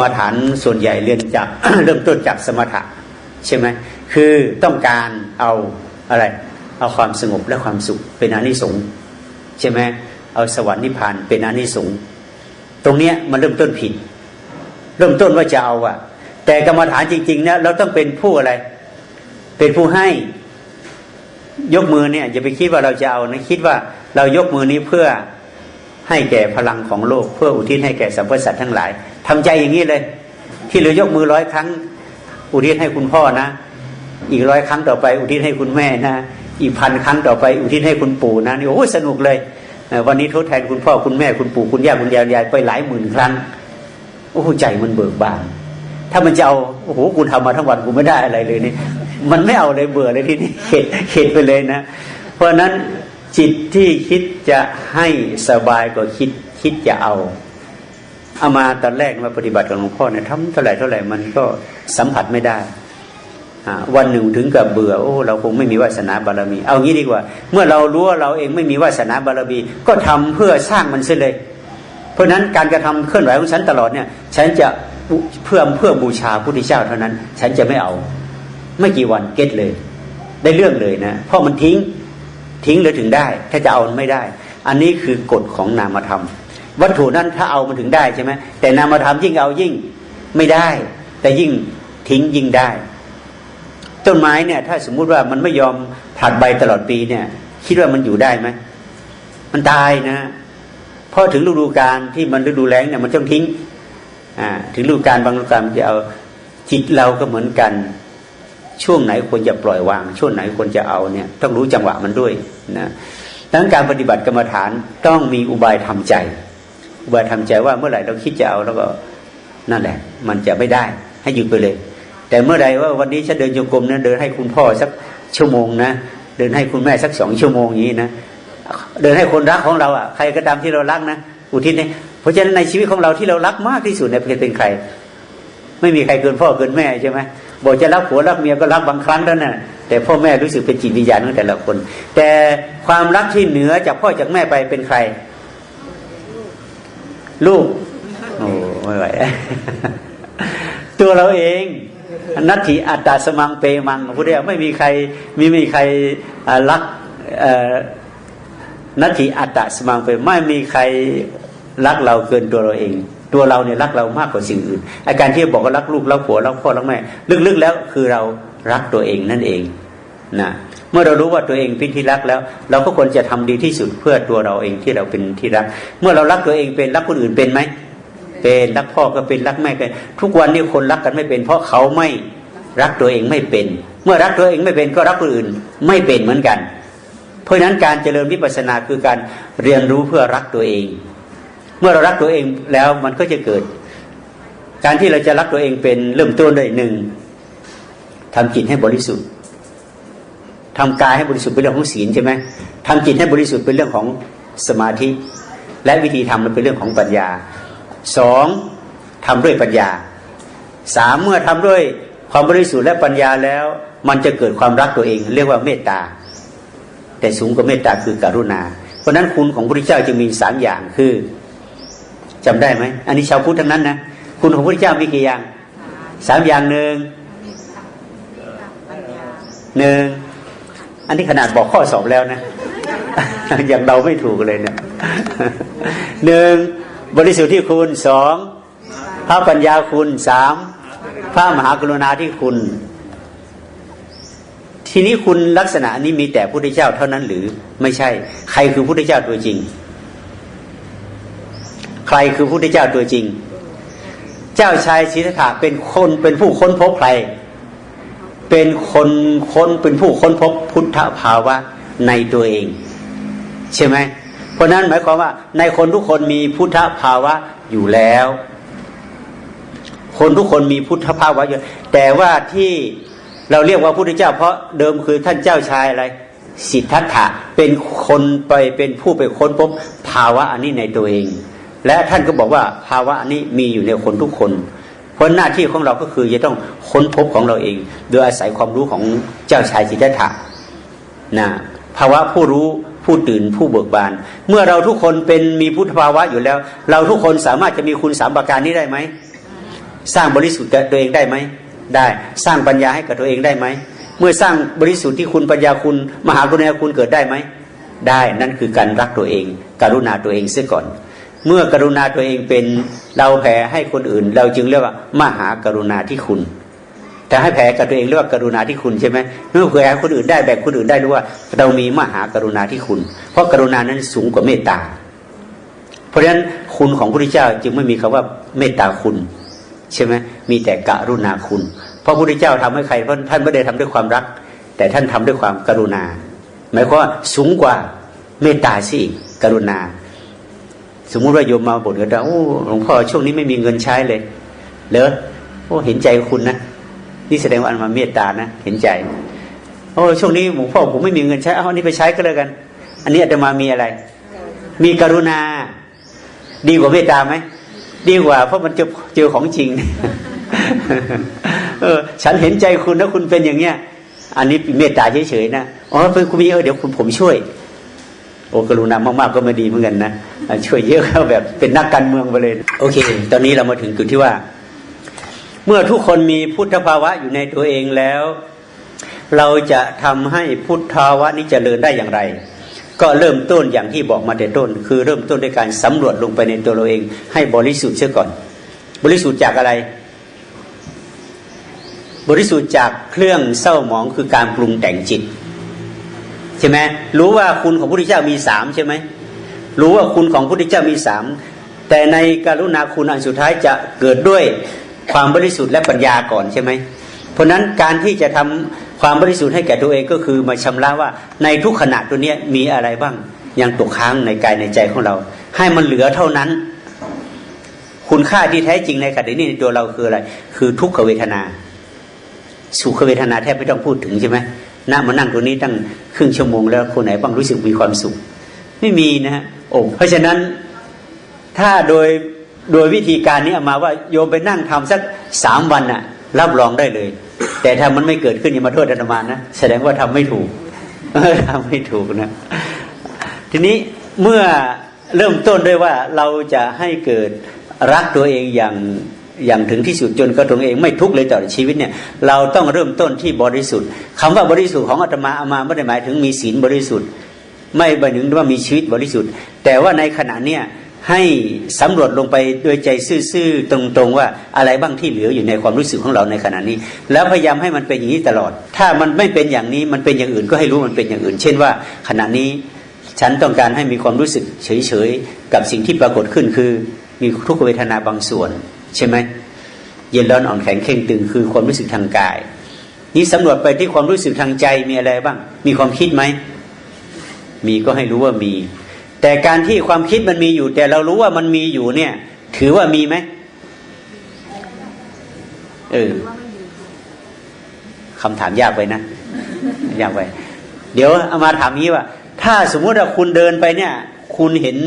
กรรมฐานส่วนใหญ่เรียนจากเริ่มต้นจากสมถะใช่ไหมคือต้องการเอาอะไร เอาความสงบและความสุขเป็นอานิสงส์ใช่ไหมเอาสวรรค์นิพพานเป็นอานิสงส์ตรงเนี้ยมันเริ่มต้นผิด เริ่มต้นว่าจะเอาอะแต่กรรมฐานจริงๆนะเราต้องเป็นผู้อะไร เป็นผู้ให้ยกมือเนี่ยอย่าไปคิดว่าเราจะเอานะคิดว่าเรายกมือนี้เพื่อให้แก่พลังของโลก เพื่ออุทิศให้แก่สรรพสัตว์ทั้งหลาย ทำใจอย่างนี้เลย ที่เรายกมือร้อยครั้ง อุทิศให้คุณพ่อนะ อีกร้อยครั้งต่อไป อุทิศให้คุณแม่นะ อีกพันครั้งต่อไป อุทิศให้คุณปู่นะนี่โอ้ยสนุกเลย วันนี้ทดแทนคุณพ่อคุณแม่คุณปู่คุณย่าคุณยายยายไปหลายหมื่นครั้งโอ้ใจมันเบิกบานถ้ามันจะเอาโอ้โหกูทำมาทั้งวันกูไม่ได้อะไรเลยนี่มันไม่เอาเลยเบื่อเลยที่นี่เข็ดเข็ดไปเลยนะ เพราะฉะนั้นจิตที่คิดจะให้สบายกว่าคิดคิดจะเอา เอามาตอนแรกมาปฏิบัติกับหลวงพ่อเนี่ยทำเท่าไหร่เท่าไหร่มันก็สัมผัสไม่ได้วันหนึ่งถึงกับเบื่อโอ้เราคงไม่มีวาสนาบารมี เอางี้ดีกว่า เมื่อเรารู้ว่าเราเองไม่มีวาสนาบารมี ก็ทำเพื่อสร้างมันเสียเลย เพราะฉะนั้นการกระทำเคลื่อนไหวของฉันตลอดเนี่ย ฉันจะเพื่อเพื่อบูชาพระพุทธเจ้าเท่านั้น ฉันจะไม่เอา ไม่กี่วันเก็ตเลย ได้เรื่องเลยนะเพราะมันทิ้งทิ้งเลยถึงได้ ถ้าจะเอาไม่ได้ อันนี้คือกฎของนามธรรม วัตถุนั้นถ้าเอามันถึงได้ใช่ไหมแต่นามธรรมยิ่งเอายิ่งไม่ได้ แต่ยิ่งทิ้งยิ่งได้ ต้นไม้เนี่ย ถ้าสมมุติว่ามันไม่ยอมผลัดใบตลอดปีเนี่ย คิดว่ามันอยู่ได้ไหมมันตายนะพอถึงฤดูกาลที่มันฤดูแล้งเนี่ยมันต้องทิ้ง อ่า ถึงฤดูกาลบางฤดูกาลมันจะเอาจิตเราก็เหมือนกัน ช่วงไหนควรจะปล่อยวาง ช่วงไหนควรจะเอาเนี่ย ต้องรู้จังหวะมันด้วยนะดังการปฏิบัติกรรมฐานต้องมีอุบายทำใจ บายทำใจว่าเมื่อไหร่เราคิดจะเอาแล้วก็นั่นแหละ มันจะไม่ได้ ให้หยุดไปเลย แต่เมื่อใดว่าวันนี้ฉันเดินโยกรมนะเดินให้คุณพ่อสักชั่วโมงนะเดินให้คุณแม่สักสองชั่วโมงอย่างนี้นะเดินให้คนรักของเราอะใครก็ตามที่เรารักนะอุทิศเนี่ยเพราะฉะนั้นในชีวิตของเราที่เรารักมากที่สุดเนี่ยเป็นใคร ไม่มีใครเกินพ่อเกินแม่ใช่ไหมบอกจะรักผัวรักเมียก็รักบางครั้งเท่านั้นนะแต่พ่อแม่รู้สึกเป็นจิตวิญญาณของแต่ละคน แต่ความรักที่เหนือจากพ่อจากแม่ไปเป็นใคร ลูกโอ้ไม่ไหวตัวเราเองนัตถิอัตตาสมังเปมังพุทธเจ้าไม่มีใครไม่มีใครรักนัตถิอัตตาสมังเปไม่มีใครรักเราเกินตัวเราเอง ตัวเราเนี่ยรักเรามากกว่าสิ่งอื่น อาการที่บอกว่ารักลูกรักผัวรักพ่อรักแม่ลึกๆแล้วคือเรารักตัวเองนั่นเองนะ เมื่อเรารู้ว่าตัวเองเป็นที่รักแล้ว เราก็ควรจะทำดีที่สุดเพื่อตัวเราเองที่เราเป็นที่รัก เมื่อเรารักตัวเองเป็นรักคนอื่นเป็นไหมเป็นรักพ่อก็เป็นรักแม่ก็เป็นทุกวันนี้คนรักกันไม่เป็น เพราะเขาไม่รักตัวเองไม่เป็น เมื่อรักตัวเองไม่เป็นก็รักคนอื่นไม่เป็นเหมือนกัน เพราะฉะนั้นการเจริญวิปัสสนาคือการเรียนรู้เพื่อรักตัวเอง เมื่อเรารักตัวเองแล้วมันก็จะเกิด การที่เราจะรักตัวเองเป็นเริ่มต้นด้วยหนึ่งทำจิตให้บริสุทธิ์ ทำกายให้บริสุทธิ์เป็นเรื่องของศีลใช่ไหมทำจิตให้บริสุทธิ์เป็นเรื่องของสมาธิ และวิธีทำมันเป็นเรื่องของปัญญาสองทำด้วยปัญญาสามเมื่อทำด้วยความบริสุทธิ์และปัญญาแล้ว มันจะเกิดความรักตัวเอง เรียกว่าเมตตา แต่สูงกว่าเมตตาคือกรุณา เพราะนั้นคุณของพระพุทธเจ้าจึงมีสามอย่างคือจำได้ไหมอันนี้ชาวพุทธทั้งนั้นนะคุณของพระพุทธเจ้ามีกี่อย่างสามอย่างหนึ่งหนึ่ง อันนี้ขนาดบอกข้อสอบแล้วนะ อย่างเราไม่ถูกเลยเนี่ยหนึ่งบริสุทธิ์ที่คุณสองพระปัญญาคุณสามพระมหากรุณาที่คุณ ทีนี้คุณลักษณะนี้มีแต่พุทธเจ้าเท่านั้นหรือไม่ใช่ ใครคือพุทธเจ้าตัวจริง ใครคือพุทธเจ้าตัวจริง เจ้าชายสิทธัตถะเป็นคนเป็นผู้ค้นพบใคร เป็นคนค้นเป็นผู้ค้นพบพุทธภาวะในตัวเอง ใช่ไหมเพราะนั้นหมายความว่า ในคนทุกคนมีพุทธภาวะอยู่แล้ว คนทุกคนมีพุทธภาวะอยู่แต่ว่าที่เราเรียกว่าพุทธเจ้า เพราะเดิมคือท่านเจ้าชายอะไร สิทธัตถะเป็นคนไปเป็นผู้ไปค้นพบภาวะอันนี้ในตัวเอง และท่านก็บอกว่าภาวะอันนี้มีอยู่ในคนทุกคน ราะหน้าที่ของเราก็คือจะต้องค้นพบของเราเอง โดยอาศัยความรู้ของเจ้าชายสิทธัตถะนะภาวะผู้รู้ผู้ตื่นผู้เบิกบาน เมื่อเราทุกคนเป็นมีพุทธภาวะอยู่แล้ว เราทุกคนสามารถจะมีคุณสามประการนี้ได้ไหมสร้างบริสุทธิ์กับตัวเองได้ไหมได้สร้างปัญญาให้กับตัวเองได้ไหมเมื่อสร้างบริสุทธิ์ที่คุณปัญญาคุณ มหากรุณาคุณเกิดได้ไหมได้นั่นคือการรักตัวเอง การุณาตัวเองเสียก่อน เมื่อกรุณาตัวเองเป็นเราแผ่ให้คนอื่น เราจึงเรียกว่ามหากรุณาที่คุณ แต่ให้แผ่กับตัวเองเรียกว่ากรุณาที่คุณใช่ไหมเมื่อเผื่อให้คนอื่นได้แบ่งคนอื่นได้รู้ว่า เรามีมหากรุณาที่คุณ เพราะกรุณานั้นสูงกว่าเมตตา เพราะฉะนั้นคุณของพระพุทธเจ้าจึงไม่มีคำว่าเมตตาคุณ ใช่ไหมมีแต่กรุณาคุณ เพราะพระพุทธเจ้าทำให้ใครเพราะท่านไม่ได้ทำด้วยความรัก แต่ท่านทำด้วยความกรุณา หมายความว่าสูงกว่าเมตตาสิกรุณา สมมุติว่าโยมมาบ่นกันว่าโอ้หลวงพ่อช่วงนี้ไม่มีเงินใช้เลยเหรอโอ้เห็นใจคุณนะนี่แสดงว่าอันมาเมตตานะเห็นใจโอ้ช่วงนี้หลวงพ่อผมไม่มีเงินใช้เอาอันนี้ไปใช้ก็แล้วกัน อันนี้อาตมามีอะไร มีกรุณา ดีกว่าเมตตาไหมดีกว่า เพราะมันเจอเจอของจริง เออ ฉันเห็นใจคุณนะคุณเป็นอย่างเนี้ย อันนี้เมตตาเฉยๆนะอ๋อเป็นคุณมีเออเดี๋ยวคุณผมช่วย โอ้กรุณามากๆก็ไม่ดีเหมือนกันนะช่วยเยอะเข้าแบบเป็นนักการเมืองไปเลย โอเค ตอนนี้เรามาถึงจุดที่ว่า เมื่อทุกคนมีพุทธภาวะอยู่ในตัวเองแล้ว เราจะทำให้พุทธภาวะนี้เจริญได้อย่างไร ก็เริ่มต้นอย่างที่บอกมาแต่ต้น คือเริ่มต้นด้วยการสำรวจลงไปในตัวเราเอง ให้บริสุทธิ์เสียก่อน บริสุทธิ์จากอะไร บริสุทธิ์จากเครื่องเศร้าหมองคือการปรุงแต่งจิต ใช่ไหมรู้ว่าคุณของพระพุทธเจ้ามีสามใช่ไหมรู้ว่าคุณของพระพุทธเจ้ามีสามแต่ในกรุณาคุณอันสุดท้ายจะเกิดด้วยความบริสุทธิ์และปัญญาก่อนใช่ไหมเพราะฉะนั้นการที่จะทำความบริสุทธิ์ให้แก่ตัวเองก็คือมาชำระว่าในทุกขณะตัวเนี้ยมีอะไรบ้างยังตกค้างในกายในใจของเรา ให้มันเหลือเท่านั้น คุณค่าที่แท้จริงในขณะนี้ในตัวเราคืออะไร คือทุกขเวทนา สุขเวทนาแทบไม่ต้องพูดถึงใช่ไหม นั่งมานั่งตรงนี้ตั้งครึ่งชั่วโมงแล้วคนไหนบ้างรู้สึกมีความสุข ไม่มีนะฮะโอ้เพราะฉะนั้นถ้าโดยโดยวิธีการนี้เอามาว่าโยมไปนั่งทำสักสามวันน่ะ รับรองได้เลย แต่ถ้ามันไม่เกิดขึ้นอย่ามาโทษอาตมานะแสดงว่าทำไม่ถูกทำไม่ถูกนะ ทีนี้เมื่อเริ่มต้นด้วยว่าเราจะให้เกิดรักตัวเองอย่าง อย่างถึงที่สุดจนกระตัวเองไม่ทุกข์เลยต่อชีวิตเนี่ยเราต้องเริ่มต้นที่บริสุทธิ์คำว่าบริสุทธิ์ของอาตมาอามาไม่ได้หมายถึงมีศีลบริสุทธิ์ ไม่หมายถึงว่ามีชีวิตบริสุทธิ์ แต่ว่าในขณะเนี้ยให้สำรวจลงไปโดยใจซื่อๆตรงๆ ว่าอะไรบ้างที่เหลืออยู่ในความรู้สึกของเราในขณะนี้ แล้วพยายามให้มันเป็นอย่างนี้ตลอด ถ้ามันไม่เป็นอย่างนี้มันเป็นอย่างอื่นก็ให้รู้มันเป็นอย่างอื่น เช่นว่า ขณะนี้ฉันต้องการให้มีความรู้สึกเฉยๆกับสิ่งที่ปรากฏขึ้นคือ มีทุกขเวทนาบางส่วน ใช่ไหมเย็นร้อนอ่อนแข็งเข่งตึงคือความรู้สึกทางกาย นี่สำรวจไปที่ความรู้สึกทางใจมีอะไรบ้าง มีความคิดไหมมีก็ให้รู้ว่ามี แต่การที่ความคิดมันมีอยู่ แต่เรารู้ว่ามันมีอยู่เนี่ย ถือว่ามีไหมเออคำถามยากไปนะยากไป เดี๋ยวเอามาถามนี้ว่า ถ้าสมมุติว่าคุณเดินไปเนี่ย คุณเห็น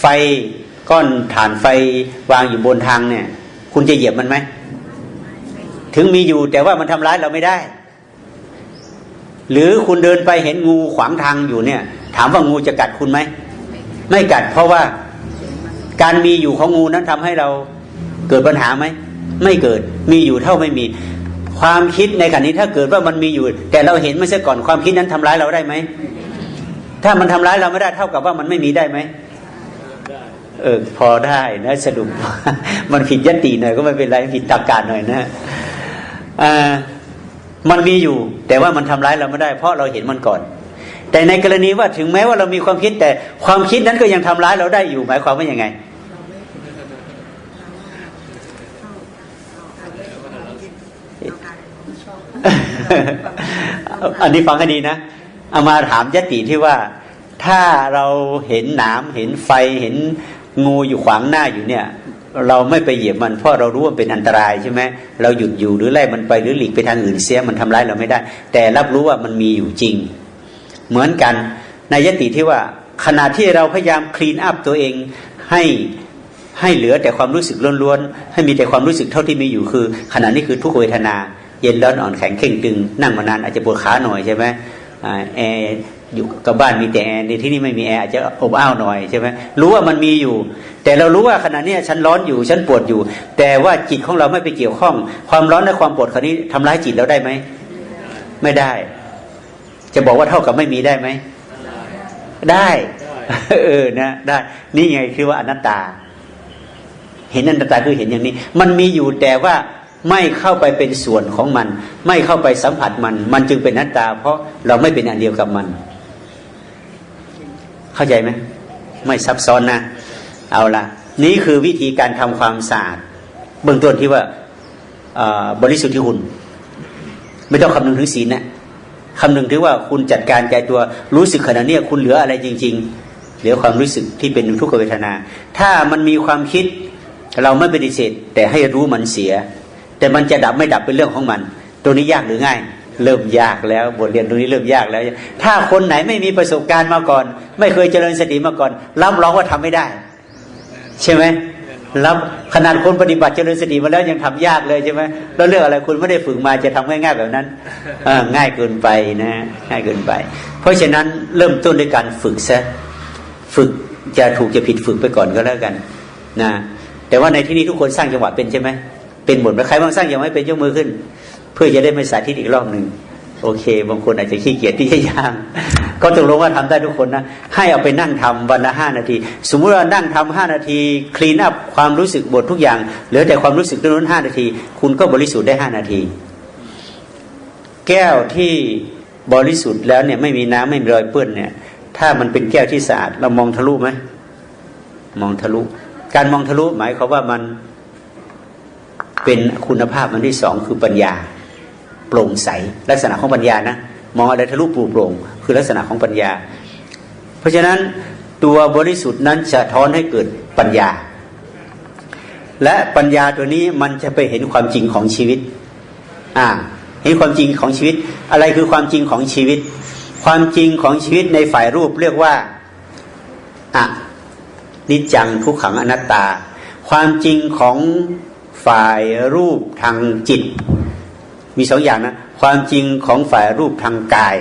ไฟ ก้อนฐานไฟวางอยู่บนทางเนี่ย คุณจะเหยียบมันไหม ถึงมีอยู่แต่ว่ามันทำร้ายเราไม่ได้ หรือคุณเดินไปเห็นงูขวางทางอยู่เนี่ย ถามว่างูจะกัดคุณไหม ไม่กัดเพราะว่าการมีอยู่ของงูนั้นทำให้เราเกิดปัญหาไหม ไม่เกิดมีอยู่เท่าไม่มี ความคิดในขณะนี้ถ้าเกิดว่ามันมีอยู่ แต่เราเห็นไม่ใช่ก่อนความคิดนั้นทำร้ายเราได้ไหมถ้ามันทำร้ายเราไม่ได้เท่ากับว่ามันไม่มีได้ไหม เออพอได้นะสรุปมันผิดยติหน่อยก็ไม่เป็นไรผิดตรรกาหน่อยนะอ่ามันมีอยู่ แต่ว่ามันทำร้ายเราไม่ได้ เพราะเราเห็นมันก่อน แต่ในกรณีว่าถึงแม้ว่าเรามีความคิดแต่ความคิดนั้นก็ยังทำร้ายเราได้อยู่หมายความว่ายังไงอันนี้ฟังให้ดีนะเอามาถามยติที่ว่าถ้าเราเห็นหนามเห็นไฟเห็น งูอยู่ขวางหน้าอยู่เนี่ย เราไม่ไปเหยียบมันเพราะเรารู้ว่าเป็นอันตรายใช่ไหมเราหยุดอยู่หรือไล่มันไปหรือหลีกไปทางอื่นเสียมันทำร้ายเราไม่ได้ แต่รับรู้ว่ามันมีอยู่จริง เหมือนกันในยติที่ว่าขณะที่เราพยายามคลีนอัพตัวเองให้ให้เหลือแต่ความรู้สึกล้วนๆ ให้มีแต่ความรู้สึกเท่าที่มีอยู่คือ ขณะนี้คือทุกเวทนา เย็นร้อนอ่อนแข็งเข่งตึง นั่งมานานอาจจะปวดขาหน่อยใช่ไหมแอร์ อยู่กับบ้านมีแต่แอร์ในที่นี่ไม่มีแอร์อาจจะอบอ้าวหน่อยใช่ไหมรู้ว่ามันมีอยู่ แต่เรารู้ว่าขณะนี้ฉันร้อนอยู่ฉันปวดอยู่ แต่ว่าจิตของเราไม่ไปเกี่ยวข้อง ความร้อนและความปวดคราวนี้ทำร้ายจิตเราได้ไหมไม่ได้ จะบอกว่าเท่ากับไม่มีได้ไหมได้เออนะได้ นี่ไงคือว่าอนัตตา เห็นอนัตตาคือเห็นอย่างนี้ มันมีอยู่แต่ว่าไม่เข้าไปเป็นส่วนของมัน ไม่เข้าไปสัมผัสมัน มันจึงเป็นอนัตตา เพราะเราไม่เป็นอันเดียวกับมัน เข้าใจไหมไม่ซับซ้อนนะ เอาละนี่คือวิธีการทำความสะอาดเบื้องต้นที่ว่าบริสุทธิ์ที่คุณไม่ต้องคำนึงถึงศีลนะคำนึงถึงว่าคุณจัดการใจตัวรู้สึกขณะนี้คุณเหลืออะไรจริง ๆ เหลือความรู้สึกที่เป็นทุกขเวทนา ถ้ามันมีความคิดเราไม่ปฏิเสธแต่ให้รู้มันเสีย แต่มันจะดับไม่ดับเป็นเรื่องของมัน ตัวนี้ยากหรือง่าย เริ่มยากแล้วบทเรียนตรงนี้เริ่มยากแล้ว ถ้าคนไหนไม่มีประสบการณ์มาก่อน ไม่เคยเจริญสติมาก่อน รับรองว่าทำไม่ได้ ใช่ไหมรับขนาดคนปฏิบัติเจริญสติมาแล้วยังทำยากเลยใช่ไหมแล้วเรื่องอะไรคุณไม่ได้ฝึกมาจะทำง่ายๆแบบนั้นง่ายเกินไปนะง่ายเกินไป เพราะฉะนั้นเริ่มต้นด้วยการฝึกซะฝึกจะถูกจะผิดฝึกไปก่อนก็แล้วกันนะแต่ว่าในที่นี้ทุกคนสร้างจังหวะเป็นใช่ไหมเป็นหมดไหมใครบ้างสร้างยังไม่เป็นยกมือขึ้น เพื่อจะได้ไม่สาธิตอีกรอบหนึ่งโอเค บางคนอาจจะขี้เกียจที่จะย่าง ก็ตกลงว่าทำได้ทุกคนนะ ให้เอาไปนั่งทำวันละห้านาที สมมุติว่านั่งทำห้านาที คลีนอัพความรู้สึกบททุกอย่างเหลือแต่ความรู้สึกตรงนั้นห้านาที คุณก็บริสุทธิ์ได้ห้านาที แก้วที่บริสุทธิ์แล้วเนี่ยไม่มีน้ำไม่มีรอยเปื้อนเนี่ย ถ้ามันเป็นแก้วที่สะอาดเรามองทะลุไหมมองทะลุ การมองทะลุหมายความว่ามันเป็นคุณภาพมันที่สองคือปัญญา โปร่งใส ลักษณะของปัญญานะมองอะไรทะลุปลูโปร่ง คือลักษณะของปัญญา เพราะฉะนั้นตัวบริสุทธิ์นั้นจะท้อนให้เกิดปัญญา และปัญญาตัวนี้มันจะไปเห็นความจริงของชีวิตอ่าเห็นความจริงของชีวิต อะไรคือความจริงของชีวิต ความจริงของชีวิตในฝ่ายรูปเรียกว่าอะนิจจังทุกขังอนัตตา ความจริงของฝ่ายรูปทางจิต มีสองอย่างนะความจริงของฝ่ายรูปทางกาย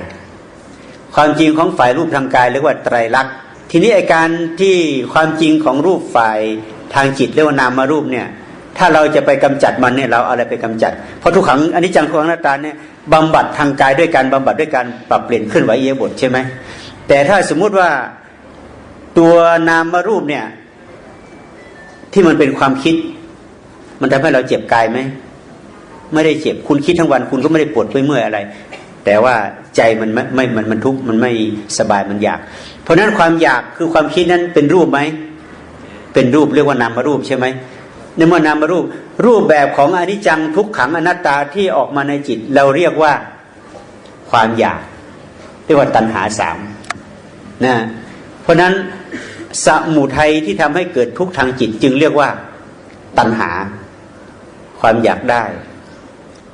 ความจริงของฝ่ายรูปทางกายเรียกว่าไตรลักษณ์ทีนี้ไอการที่ความจริงของรูปฝ่ายทางจิตเรียกว่านามารูปเนี่ยถ้าเราจะไปกำจัดมันเนี่ยเราเอาอะไรไปกำจัด เพราะทุกขังอันนี้จังทุกขังอนัตตาเนี่ยบำบัดทางกายด้วยการบำบัดด้วยการปรับเปลี่ยนเคลื่อนไหวเอียบทใช่ไหมแต่ถ้าสมมุติว่าตัวนามมารูปเนี่ยที่มันเป็นความคิด มันทำให้เราเจ็บกายไหม ไม่ได้เจ็บ คุณคิดทั้งวัน คุณก็ไม่ได้ปวดเมื่อยอะไร แต่ว่าใจมันไม่มันมันทุกข์มันไม่สบายมันอยาก เพราะฉะนั้นความอยากคือความคิดนั้นเป็นรูปไหมเป็นรูปเรียกว่านามารูปใช่ไหมในเมื่อนามารูป รูปแบบของอนิจจังทุกขังอนัตตาที่ออกมาในจิต เราเรียกว่าความอยาก เรียกว่าตัณหาสามนะเพราะฉะนั้นสมุทัยที่ทำให้เกิดทุกข์ทางจิตจึงเรียกว่าตัณหา ความอยากได้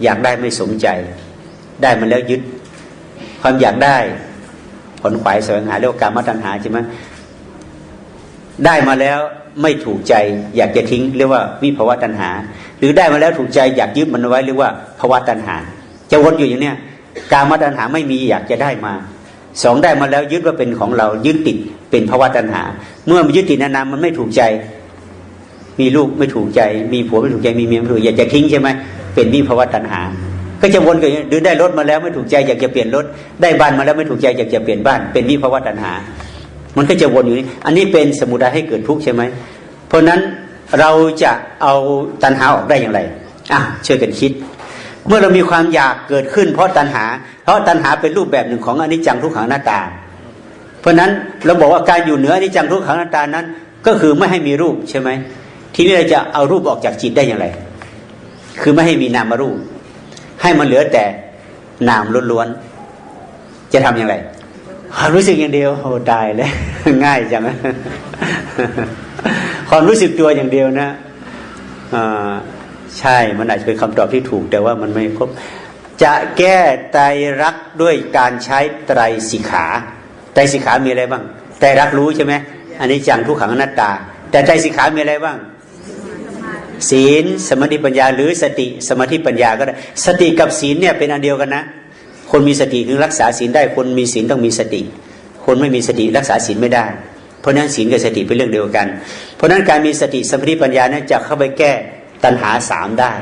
อยากได้ไม่สมใจ ได้มาแล้วยึด ความอยากได้ผลขวายแสวงหาเรียกว่าการมตัณหาใช่ไหมได้มาแล้วไม่ถูกใจ อยากจะทิ้งเรียกว่าวิภาวะตัณหา หรือได้มาแล้วถูกใจอยากยึดมันไว้เรียกว่าภาวะตัณหา จะวนอยู่อย่างเนี้ยการมตัณหาไม่มีอยากจะได้มาสองได้มาแล้วยึดว่าเป็นของเรายึดติดเป็นภาวะตัณหา เมื่อมันยึดติดนานๆมันไม่ถูกใจ มีลูกไม่ถูกใจ มีผัวไม่ถูกใจมีเมียไม่ถูกอยากจะทิ้งใช่ไหม เป็นวิภวตัณหา ก็จะวนกันอย่างนี้หรือได้รถมาแล้วไม่ถูกใจอยากจะเปลี่ยนรถได้บ้านมาแล้วไม่ถูกใจอยากจะเปลี่ยนบ้าน เป็นวิภวตัณหา มันก็จะวนอยู่นี่อันนี้เป็นสมุทัยให้เกิดทุกข์ใช่ไหมเพราะนั้นเราจะเอาตัณหาออกได้อย่างไรอะช่วยกันคิด เมื่อเรามีความอยากเกิดขึ้น เพราะตัณหา เพราะตัณหาเป็นรูปแบบหนึ่งของอนิจจังทุกขังหน้าตา เพราะนั้นเราบอกว่าการอยู่เหนืออนิจจังทุกขังหน้าตานั้น ก็คือไม่ให้มีรูปใช่ไหมทีนี้เราจะเอารูปออกจากจิตได้อย่างไร คือไม่ให้มีนามารูป ให้มันเหลือแต่นามล้วนๆจะทำอย่างไรความรู้สึกอย่างเดียวโอ้ตายเลยง่ายจังความรู้สึกตัวอย่างเดียวนะอ่าใช่มันอาจจะเป็นคำตอบที่ถูก แต่ว่ามันไม่ครบจะแก้ไตรรักด้วยการใช้ไตรสิกขาไตรสิกขามีอะไรบ้างไตรรักรู้ใช่ไหมอันนี้จังทุกขังอนัตตา แต่ไตรสิกขามีอะไรบ้าง ศีลสมาธิปัญญา หรือสติสมาธิปัญญาก็ได้ สติกับศีลเนี่ยเป็นอันเดียวกันนะ คนมีสติถึงรักษาศีลได้ คนมีศีลต้องมีสติ คนไม่มีสติรักษาศีลไม่ได้ เพราะนั้นศีลกับสติเป็นเรื่องเดียวกัน เพราะนั้นการมีสติสมาธิปัญญานั้นจะเข้าไปแก้ตัณหาสามได้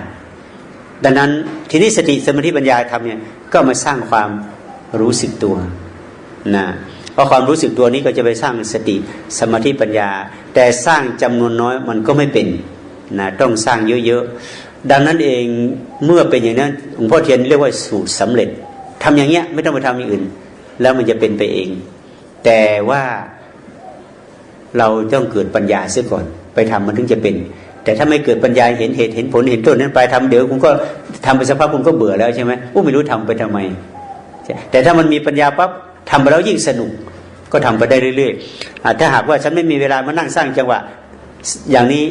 ดังนั้นทีนี้สติสมาธิปัญญาทำเนี่ยก็มาสร้างความรู้สึกตัวนะเพราะความรู้สึกตัวนี้ก็จะไปสร้างสติสมาธิปัญญา แต่สร้างจำนวนน้อยมันก็ไม่เป็น นะต้องสร้างเยอะๆ ดังนั้นเองเมื่อเป็นอย่างนั้นหลวงพ่อเทียนเรียกว่าสูตรสำเร็จทำอย่างเงี้ยไม่ต้องไปทำอย่างอื่น แล้วมันจะเป็นไปเอง แต่ว่าเราต้องเกิดปัญญาเสียก่อน ไปทำมันถึงจะเป็น แต่ถ้าไม่เกิดปัญญาเห็นเหตุเห็นผลเห็นต้นนั้นไปทำเดี๋ยวคุณก็ทำไปสักพักคุณก็เบื่อแล้วใช่ไหมอู้ไม่รู้ทำไปทำไม แต่ถ้ามันมีปัญญาปั๊บทำไปแล้วยิ่งสนุกก็ทำไปได้เรื่อยๆอถ้าหากว่าฉันไม่มีเวลามานั่งสร้างจังหวะอย่างนี้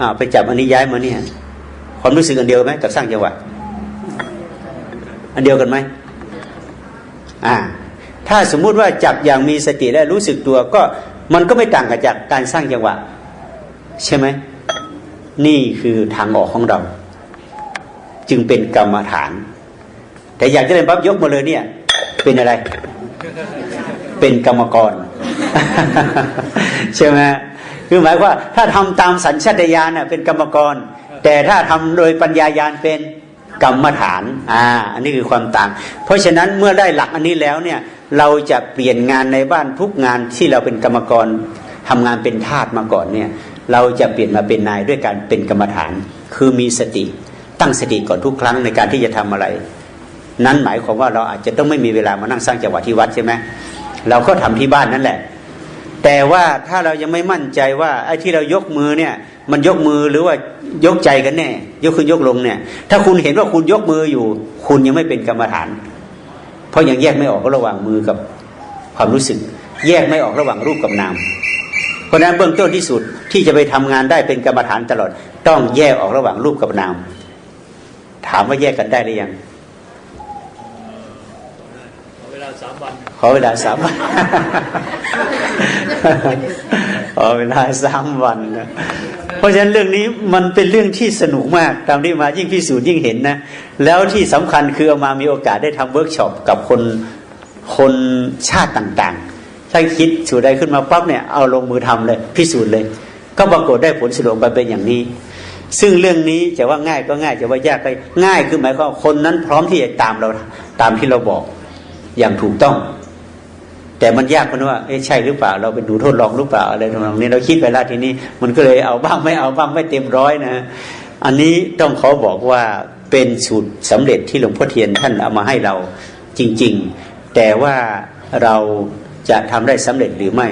อ่าไปจับอันนี้ย้ายมาเนี่ยความรู้สึกอันเดียวไหมกับสร้างจังหวะอันเดียวกันไหมอ่า ถ้าสมมุติว่าจับอย่างมีสติและรู้สึกตัว ก็มันก็ไม่ต่างกับจากการสร้างจังหวะ ใช่ไหมนี่คือทางออกของเรา จึงเป็นกรรมฐาน แต่อยากจะเล่นปั๊บยกมาเลยเนี่ย เป็นอะไร เป็นกรรมกร ใช่ไหม คือหมายว่าถ้าทำตามสัญชาตญาณเป็นกรรมกร แต่ถ้าทำโดยปัญญายาณเป็นกรรมฐานอ่าอันนี้คือความต่าง เพราะฉะนั้นเมื่อได้หลักอันนี้แล้วเนี่ยเราจะเปลี่ยนงานในบ้านทุกงานที่เราเป็นกรรมกรทำงานเป็นทาสมาก่อนเนี่ยเราจะเปลี่ยนมาเป็นนายด้วยการเป็นกรรมฐาน คือมีสติตั้งสติก่อนทุกครั้งในการที่จะทำอะไร นั้นหมายความว่าเราอาจจะต้องไม่มีเวลามานั่งสร้างจังหวะที่วัดใช่ไหมเราก็ทำที่บ้านนั่นแหละ แต่ว่าถ้าเรายังไม่มั่นใจว่าไอ้ที่เรายกมือเนี่ย มันยกมือหรือว่ายกใจกันแน่ยกขึ้นยกลงเนี่ย ถ้าคุณเห็นว่าคุณยกมืออยู่ คุณยังไม่เป็นกรรมฐาน เพราะยังแยกไม่ออกระหว่างมือกับความรู้สึก แยกไม่ออกระหว่างรูปกับนามเพราะฉะนั้นเบื้องต้นที่สุดที่จะไปทำงานได้เป็นกรรมฐานตลอด ต้องแยกออกระหว่างรูปกับนาม ถามว่าแยกกันได้หรือยังเวลาสามวันขอเวลาสามวัน ขอเวลาสามวันนะเพราะฉะนั้นเรื่องนี้มันเป็นเรื่องที่สนุกมากตามที่มายิ่งพิสูจน์ยิ่งเห็นนะแล้วที่สำคัญคือเอามามีโอกาสได้ทำเวิร์กช็อปกับคนคนชาติต่างๆ ถ้าคิดสูตรใดขึ้นมาปั๊บเนี่ยเอาลงมือทำเลยพิสูจน์เลย ก็ปรากฏได้ผลสรุปไปเป็นอย่างนี้ ซึ่งเรื่องนี้จะว่าง่ายก็ง่ายจะว่ายากก็ง่ายคือหมายความคนนั้นพร้อมที่จะตามเราตามที่เราบอกอย่างถูกต้อง แต่มันยากเพราะว่าใช่หรือเปล่า เราเป็นดูทดลองหรือเปล่าอะไรตรงนี้เราคิดไปแล้วทีนี้ มันก็เลยเอาบ้างไม่เอาบ้างไม่เต็มร้อยนะอันนี้ต้องขอบอกว่าเป็นสูตรสำเร็จที่หลวงพ่อเทียนท่านเอามาให้เราจริง ๆ แต่ว่าเราจะทำได้สำเร็จหรือไม่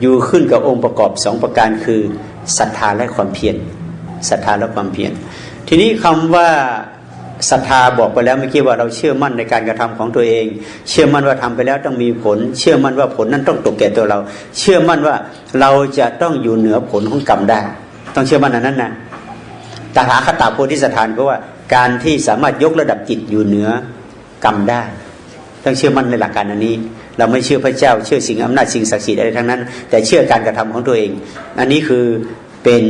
อยู่ขึ้นกับองค์ประกอบสองประการคือศรัทธาและความเพียรศรัทธาและความเพียรทีนี้คำว่า ศรัทธาบอกไปแล้วเมื่อกี้ว่าเราเชื่อมั่นในการกระทำของตัวเอง เชื่อมั่นว่าทำไปแล้วต้องมีผล เชื่อมั่นว่าผลนั้นต้องตกแก่ตัวเรา เชื่อมั่นว่าเราจะต้องอยู่เหนือผลของกรรมได้ ต้องเชื่อมั่นอันนั้นนะตถาคตโพธิสถานก็ว่าการที่สามารถยกระดับจิตอยู่เหนือกรรมได้ ต้องเชื่อมั่นในหลักการอันนี้ เราไม่เชื่อพระเจ้า เชื่อสิ่งอำนาจสิ่งศักดิ์สิทธิ์อะไรทั้งนั้น แต่เชื่อการกระทำของตัวเอง อันนี้คือเป็น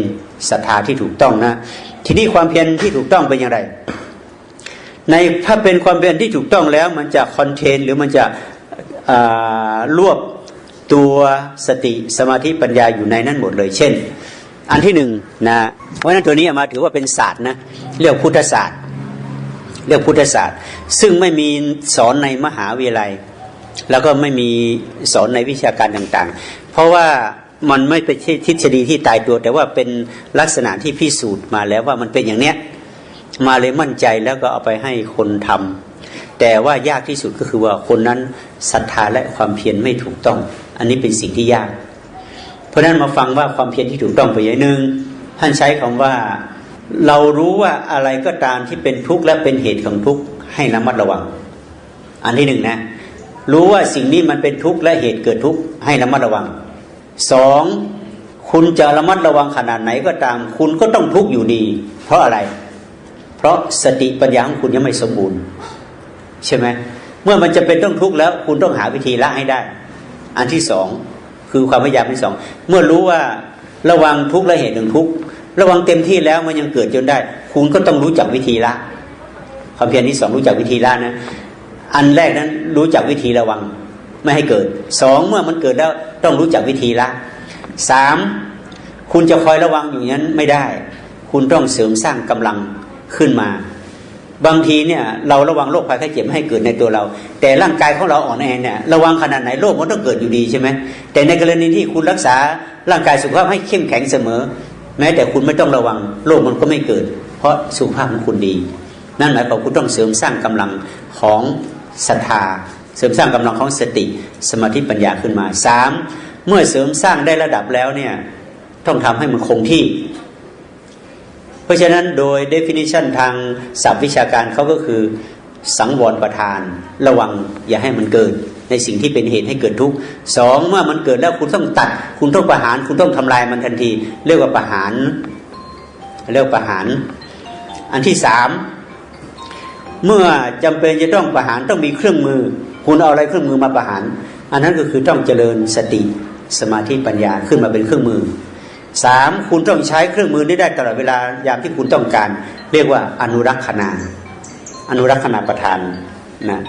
ศรัทธาที่ถูกต้องนะ ทีนี้ความเพียรที่ถูกต้องเป็นอย่างไร ในถ้าเป็นความเพียรที่ถูกต้องแล้ว มันจะคอนเทนหรือมันจะรวบตัวสติสมาธิปัญญาอยู่ในนั้นหมดเลย เช่น อันที่หนึ่งนะเพราะฉะนั้นตัวนี้มาถือว่าเป็นศาสตร์นะเรียกพุทธศาสตร์ เรียกพุทธศาสตร์ ซึ่งไม่มีสอนในมหาวิทยาลัย แล้วก็ไม่มีสอนในวิชาการต่างๆ เพราะว่ามันไม่เป็นทฤษฎีที่ตายตัว แต่ว่าเป็นลักษณะที่พิสูจน์มาแล้วว่ามันเป็นอย่างเนี้ย มาเลยมั่นใจแล้วก็เอาไปให้คนทำแต่ว่ายากที่สุดก็คือว่าคนนั้นศรัทธาและความเพียรไม่ถูกต้อง อันนี้เป็นสิ่งที่ยาก เพราะฉะนั้นมาฟังว่าความเพียรที่ถูกต้องไปอย่างหนึ่งท่านใช้คำว่าเรารู้ว่าอะไรก็ตามที่เป็นทุกข์และเป็นเหตุของทุกข์ให้ระมัดระวัง อันที่หนึ่งนะรู้ว่าสิ่งนี้มันเป็นทุกข์และเหตุเกิดทุกข์ให้ระมัดระวังสองคุณจะระมัดระวังขนาดไหนก็ตาม คุณก็ต้องทุกข์อยู่ดี เพราะอะไร เพราะสติปัญญาของคุณยังไม่สมบูรณ์ ใช่ไหมเมื่อมันจะเป็นต้องทุกข์แล้ว คุณต้องหาวิธีละให้ได้ อันที่สองคือความพยายามที่สองเมื่อรู้ว่าระวังทุกข์และเหตุของทุกข์ระวังเต็มที่แล้วมันยังเกิดจนได้ คุณก็ต้องรู้จักวิธีละ ความเพียรที่สองรู้จักวิธีละนะอันแรกนั้นรู้จักวิธีระวังไม่ให้เกิดสองเมื่อมันเกิดแล้วต้องรู้จักวิธีละสามคุณจะคอยระวังอยู่นั้นไม่ได้ คุณต้องเสริมสร้างกำลัง ขึ้นมา บางทีเนี่ย เราระวังโรคภัยไข้เจ็บไม่ให้เกิดในตัวเรา แต่ร่างกายของเราอ่อนแอเนี่ยระวังขนาดไหนโรคมันต้องเกิดอยู่ดีใช่ไหมแต่ในกรณีที่คุณรักษาร่างกายสุขภาพให้เข้มแข็งเสมอ แม้แต่คุณไม่ต้องระวังโรคมันก็ไม่เกิด เพราะสุขภาพของคุณดี นั่นหมายความคุณต้องเสริมสร้างกำลังของศรัทธาเสริมสร้างกำลังของสติสมาธิปัญญาขึ้นมาสามเมื่อเสริมสร้างได้ระดับแล้วเนี่ยต้องทำให้มันคงที่ เพราะฉะนั้นโดย definition ทางศัพท์วิชาการเขาก็คือสังวรประทาน ระวังอย่าให้มันเกิด ในสิ่งที่เป็นเหตุให้เกิดทุกข์สองเมื่อมันเกิดแล้วคุณต้องตัด คุณต้องประหาร คุณต้องทำลายมันทันที เรียกว่าประหารเรียกว่าประหาร อันที่สามเมื่อจำเป็นจะต้องประหารต้องมีเครื่องมือ คุณเอาอะไรเครื่องมือมาประหาร อันนั้นก็คือต้องเจริญสติสมาธิปัญญาขึ้นมาเป็นเครื่องมือ สามคุณต้องใช้เครื่องมือนี้ได้ตลอดเวลายามที่คุณต้องการ เรียกว่าอนุรักษณาอนุรักษณาประทานนะ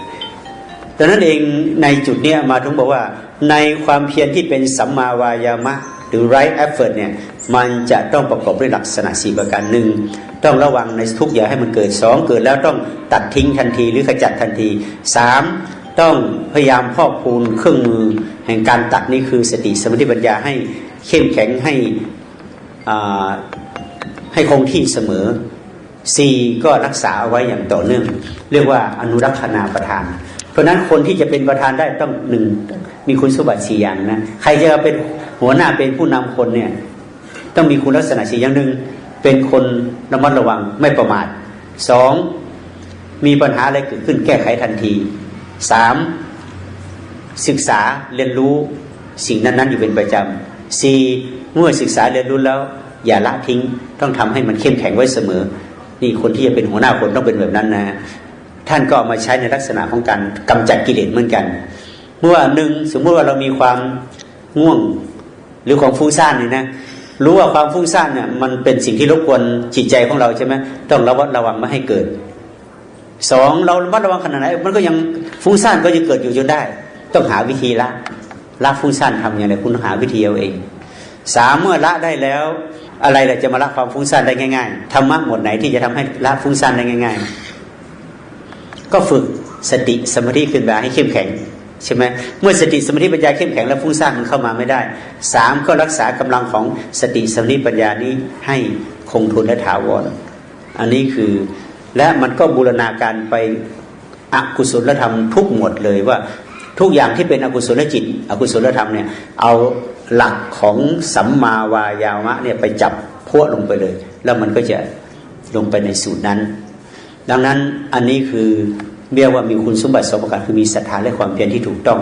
ดังนั้นเองในจุดเนี้ยมาถึงบอกว่า ในความเพียรที่เป็นสัมมาวายามะ หรือ right effort เนี่ยมันจะต้องประกอบด้วยลักษณะสี่ประการหนึ่งต้องระวังในทุกอย่างให้มันเกิดสองเกิดแล้วต้องตัดทิ้งทันทีหรือขจัดทันทีสามต้องพยายามพอกพูนเครื่องมือ แห่งการตัดนี่คือสติสมาธิปัญญาให้เข้มแข็งให้ ให้คงที่เสมอสี่ก็รักษาเอาไว้อย่างต่อเนื่อง เรียกว่าอนุรักษณาประธาน เพราะนั้นคนที่จะเป็นประธานได้ต้องหนึ่งมีคุณสมบัติสี่อย่างนะใครจะเป็นหัวหน้าเป็นผู้นำคนเนี่ยต้องมีคุณลักษณะสี่อย่างหนึ่งเป็นคนระมัดระวังไม่ประมาทสองมีปัญหาอะไรเกิดขึ้นแก้ไขทันทีสามศึกษาเรียนรู้สิ่งนั้น ๆ อยู่เป็นประจำ สี่เมื่อศึกษาเรียนรู้แล้ว อย่าละทิ้งต้องทำให้มันเข้มแข็งไว้เสมอ นี่คนที่จะเป็นหัวหน้าคนต้องเป็นแบบนั้นนะ ท่านก็เอามาใช้ในลักษณะของการกำจัดกิเลสเหมือนกันเมื่อหนึ่งสมมติว่าเรามีความง่วงหรือความฟุ้งซ่านนี่นะรู้ว่าความฟุ้งซ่านเนี่ยมันเป็นสิ่งที่รบกวนจิตใจของเราใช่ไหมต้องระวัดระวังไม่ให้เกิดสองเราระมัดระวังขนาดไหนมันก็ยังฟุ้งซ่านก็จะเกิดอยู่จนได้ ต้องหาวิธีละ ละฟุ้งซ่านทำอย่างไรคุณหาวิธีเอาเอง สามเมื่อละได้แล้ว อะไรล่ะจะมาละความฟุ้งซ่านได้ง่ายๆธรรมะหมดไหนที่จะทำให้ละฟุ้งซ่านได้ง่าย ๆ ก็ฝึกสติสมาธิขึ้นมาให้เข้มแข็งใช่ไหมเมื่อสติสมาธิปัญญาเข้มแข็งแล้วฟุ้งซ่านมันเข้ามาไม่ได้สามก็รักษากำลังของสติสมาธิปัญญานี้ให้คงทนและถาวรอันนี้คือและมันก็บูรณาการไปอกุศลธรรมทุกหมดเลยว่า ทุกอย่างที่เป็นอกุศลจิต อกุศลธรรมเนี่ยเอาหลักของสัมมาวายามะเนี่ยไปจับพวลงไปเลย แล้วมันก็จะลงไปในสูตรนั้น ดังนั้นอันนี้คือเรียกว่ามีคุณสมบัติสมประการคือมีศรัทธาและความเพียรที่ถูกต้อง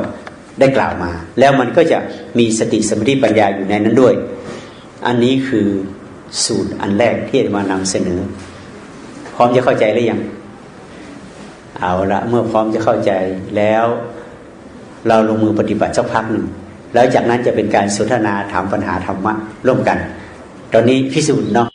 ได้กล่าวมา แล้วมันก็จะมีสติสมาธิปัญญาอยู่ในนั้นด้วย อันนี้คือสูตรอันแรกที่จะมานำเสนอ พร้อมจะเข้าใจหรือยัง เอาละเมื่อพร้อมจะเข้าใจแล้ว เราลงมือปฏิบัติสักพักหนึ่งแล้วจากนั้นจะเป็นการสนทนาถามปัญหาธรรมะร่วมกัน ตอนนี้พิสูจน์เนาะ